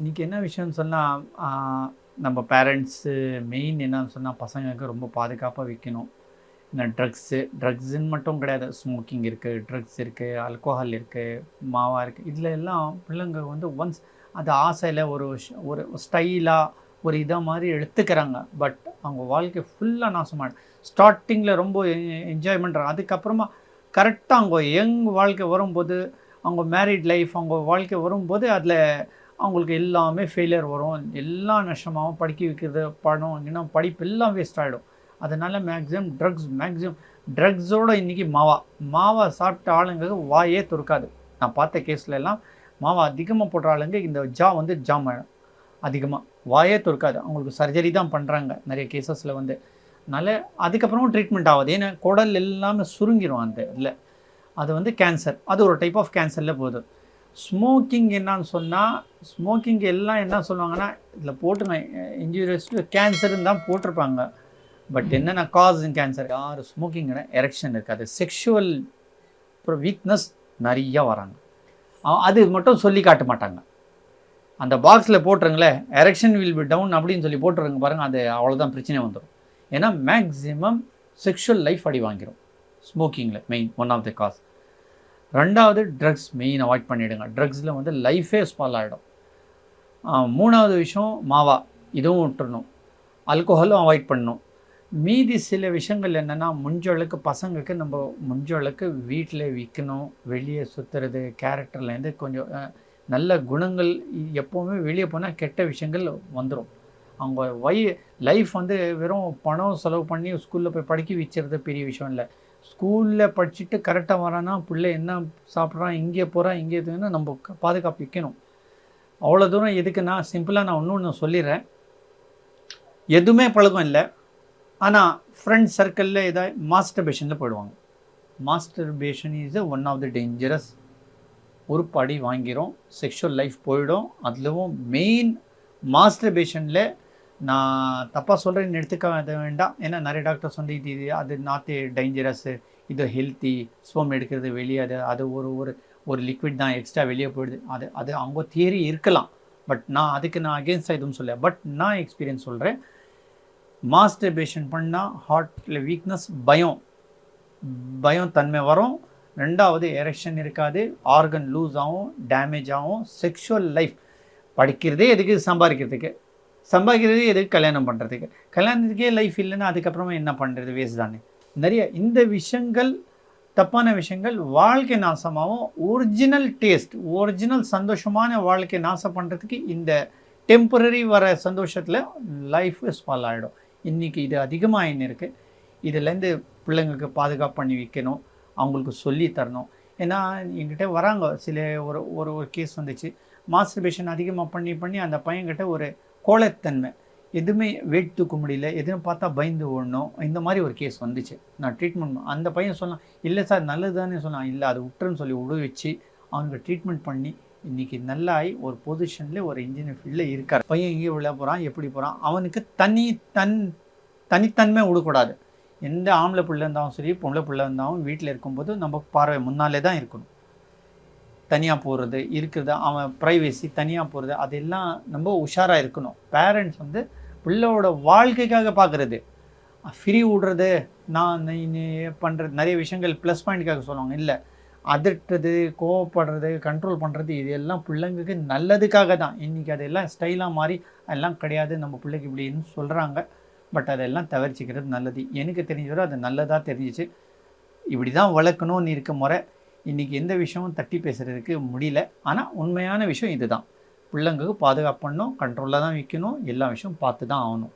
இன்றைக்கி என்ன விஷயம்னு சொன்னால் நம்ம பேரண்ட்ஸு மெயின் என்னன்னு சொன்னால் பசங்களுக்கு ரொம்ப பாதுகாப்பாக வைக்கணும். இந்த ட்ரக்ஸு ட்ரக்ஸுன்னு மட்டும் கிடையாது. ஸ்மோக்கிங் இருக்குது ட்ரக்ஸ் இருக்குது ஆல்கோஹால் இருக்குது மாவா இருக்குது இதில் எல்லாம் பிள்ளைங்க வந்து ஒன்ஸ் அது ஆசையில் ஒரு ஒரு ஸ்டைலாக ஒரு இதாக மாதிரி எடுத்துக்கிறாங்க. பட் அவங்க வாழ்க்கை ஃபுல்லாக நாசமான ஸ்டார்டிங்கில் ரொம்ப என்ஜாய் பண்ணுறாங்க அதுக்கப்புறமா கரெக்டாக அவங்க யங் வாழ்க்கை வரும்போது அவங்க மேரிட் லைஃப் அவங்க வாழ்க்கை வரும்போது அதில் அவங்களுக்கு எல்லாமே ஃபெயிலியர் வரும். எல்லாம் நஷ்டமாகவும் படிக்க வைக்கிறது படம் இன்னும் படிப்பு எல்லாம் வேஸ்ட் ஆகிடும் அதனால் மேக்ஸிமம் ட்ரக்ஸ் மேக்ஸிமம் ட்ரக்ஸோட இன்றைக்கி மாவா. மாவா சாப்பிட்ட ஆளுங்களுக்கு வாயே துறக்காது. நான் பார்த்த கேஸில் எல்லாம் மாவா அதிகமாக போடுற ஆளுங்க இந்த ஜா வந்து ஜாம் ஆகிடும் அதிகமாக வாயே துறக்காது. அவங்களுக்கு சர்ஜரி தான் பண்ணுறாங்க நிறைய கேசஸில் வந்து. அதனால் அதுக்கப்புறமும் ட்ரீட்மெண்ட் ஆகுது. ஏன்னா குடல் எல்லாமே சுருங்கிரும் அந்த இதில். அது வந்து கேன்சர் அது ஒரு டைப் ஆஃப் கேன்சரில் போகுது. ஸ்மோக்கிங் என்னன்னு சொன்னால் ஸ்மோக்கிங் எல்லாம் என்ன சொல்லுவாங்கன்னா இதில் போட்டுங்க. இன்ஜூரியஸ் கேன்சர்னு தான் போட்டிருப்பாங்க. பட் என்னென்ன காஸ் கேன்சர் யார் ஸ்மோக்கிங்னா எரெக்ஷன் இருக்காது. செக்ஷுவல் வீக்னஸ் நிறைய வராங்க. அது மட்டும் சொல்லி காட்ட மாட்டாங்க. அந்த பாக்ஸில் போட்டுருங்களேன். எரெக்ஷன் வில் பி டவுன் அப்படின்னு சொல்லி போட்டுருங்க பாருங்கள் அது அவ்வளோதான் பிரச்சனை வந்துடும் ஏன்னா மேக்ஸிமம் செக்ஷுவல் லைஃப் அடி வாங்கிடும் ஸ்மோக்கிங்கில் main one of the cause ரெண்டாவது ட்ரக்ஸ் மெயின் அவாய்ட் பண்ணிவிடுங்க ட்ரக்ஸில் வந்து லைஃபே ஸ்பால் ஆகிடும் மூணாவது விஷயம் மாவா. இதுவும் விட்டுறணும். ஆல்கோஹாலும் அவாய்ட் பண்ணணும். மீதி சில விஷயங்கள் என்னென்னா முஞ்சளவுக்கு பசங்களுக்கு நம்ம முஞ்சளவுக்கு வீட்டில் விற்கணும் வெளியே சுற்றுறது கேரக்டர்லேருந்து கொஞ்சம் நல்ல குணங்கள் எப்போவுமே வெளியே போனால் கெட்ட விஷயங்கள் வந்துடும் அவங்க வை லைஃப் வந்து வெறும் பணம் செலவு பண்ணி ஸ்கூலில் போய் படிக்க வச்சுறது பெரிய விஷயம் இல்லை. ஸ்கூலில் படிச்சுட்டு கரெக்டாக வரானா பிள்ளை என்ன சாப்பிட்றான் இங்கே போகிறான் இங்கே இதுன்னு நம்ம பாதுகாப்பு வைக்கணும். அவ்வளோ தூரம் எதுக்குன்னா சிம்பிளாக நான் ஒன்று ஒன்று சொல்லிடுறேன். எதுவுமே பழக்கம் இல்லை. ஆனால் ஃப்ரெண்ட் சர்க்கிளில் ஏதாவது மாஸ்டர்பேஷனில் போயிடுவாங்க. Masturbation is one of the dangerous ஒரு படி வாங்கிரும். செக்ஷுவல் லைஃப் போயிடும். அதுவும் மெயின் மாஸ்டர்பேஷனில் நான் தப்பாக சொல்கிறேன்னு எடுத்துக்க வேண்டாம். ஏன்னா நிறைய டாக்டர்ஸ் வந்து இது இது அது நாட் டேஞ்சரஸ் இது ஹெல்த்தி ஸ்போம் எடுக்கிறது வெளியே அது அது ஒரு ஒரு ஒரு லிக்விட் தான் எக்ஸ்ட்ரா வெளியே போயிடுது. அது அது அவங்க தியரி இருக்கலாம். பட் நான் அதுக்கு நான் அகேன்ஸ்டாக எதுவும் சொல்ல பட் நான் எக்ஸ்பீரியன்ஸ் சொல்கிறேன் மாஸ்டர்பேஷன் பண்ணால் ஹார்ட்டில் வீக்னஸ் பயம். பயம் தன்மை வரும். ரெண்டாவது எரெக்ஷன் இருக்காது. ஆர்கன் லூஸ் ஆகும் டேமேஜ் ஆகும். செக்ஷுவல் லைஃப் படிக்கிறதே எதுக்கு சம்பாதிக்கிறதுக்கு? சம்பாதிக்கிறது எதுக்கு கல்யாணம் பண்ணுறதுக்கு கல்யாணத்துக்கே லைஃப் இல்லைன்னா அதுக்கப்புறமா என்ன பண்ணுறது வேஸ்ட் தானே. நிறைய இந்த விஷயங்கள் தப்பான விஷயங்கள் வாழ்க்கை நாசமாகவும் ஒரிஜினல் டேஸ்ட் ஒரிஜினல் சந்தோஷமான வாழ்க்கை நாசம் பண்ணுறதுக்கு இந்த டெம்பரரி வர சந்தோஷத்தில் லைஃப் ஸ்பால் ஆகிடும் இன்றைக்கி இது அதிகமாக இருக்குது இதுலேருந்து பிள்ளைங்களுக்கு பாதுகாப்பு பண்ணி வைக்கணும். அவங்களுக்கு சொல்லி தரணும். ஏன்னா என்கிட்ட வராங்க. சில ஒரு ஒரு ஒரு கேஸ் வந்துச்சு. மாஸ்டர்பேஷன் அதிகமாக பண்ணி பண்ணி அந்த பையன்கிட்ட ஒரு கோழைத்தன்மை. எதுவுமே வெயிட் தூக்க முடியல. எதுவும் பார்த்தா பயந்து ஓடணும். இந்த மாதிரி ஒரு கேஸ் வந்துச்சு. நான் ட்ரீட்மெண்ட் அந்த பையன் சொன்னான் இல்லை சார் நல்லது தானே சொன்னான். இல்லை அது விட்டுருன்னு சொல்லி விட வச்சு அவனுக்கு ட்ரீட்மெண்ட் பண்ணி இன்னைக்கு நல்லாயி ஒரு பொசிஷனில் ஒரு இன்ஜினியர் ஃபீல்டில் இருக்கார். பையன் எங்கே விழ போகிறான் எப்படி போகிறான் அவனுக்கு தனி தன் தனித்தன்மை விடக்கூடாது. எந்த ஆம்பளை பிள்ளை இருந்தாலும் சரி பொம்பளை பிள்ளை இருந்தாலும் வீட்டில் இருக்கும்போது நம்ம பார்வை முன்னாலே தான் இருக்கணும். தனியாக போகிறது இருக்கிறது அவன் ப்ரைவேசி தனியாக போகிறது அதெல்லாம் ரொம்ப உஷாராக இருக்கணும். பேரண்ட்ஸ் வந்து பிள்ளையோட வாழ்க்கைக்காக பார்க்குறது ஃப்ரீ விடுறது நான் பண்ணுறது நிறைய விஷயங்கள் ப்ளஸ் பாயிண்ட்காக சொல்லுவாங்க. இல்லை அதட்டுறது கோவப்படுறது கண்ட்ரோல் பண்ணுறது இது எல்லாம் பிள்ளைங்களுக்கு நல்லதுக்காக தான். இன்றைக்கி அதெல்லாம் ஸ்டைலாக மாறி அதெல்லாம் கிடையாது நம்ம பிள்ளைக்கு இப்படின்னு சொல்கிறாங்க பட் அதெல்லாம் தவிர்ச்சிக்கிறது நல்லது. எனக்கு தெரிஞ்சவரை அது நல்லதாக தெரிஞ்சிச்சு. இப்படி தான் வளர்க்கணும்னு இருக்க முறை. இன்றைக்கி எந்த விஷயமும் தட்டி பேசுகிறதுக்கு முடியல. ஆனால் உண்மையான விஷயம் இதுதான். பிள்ளைங்களுக்கு பாதுகாப்பு பண்ணணும் கண்ட்ரோலில் தான் விற்கணும் எல்லா விஷயமும் பார்த்து தான் ஆகணும்.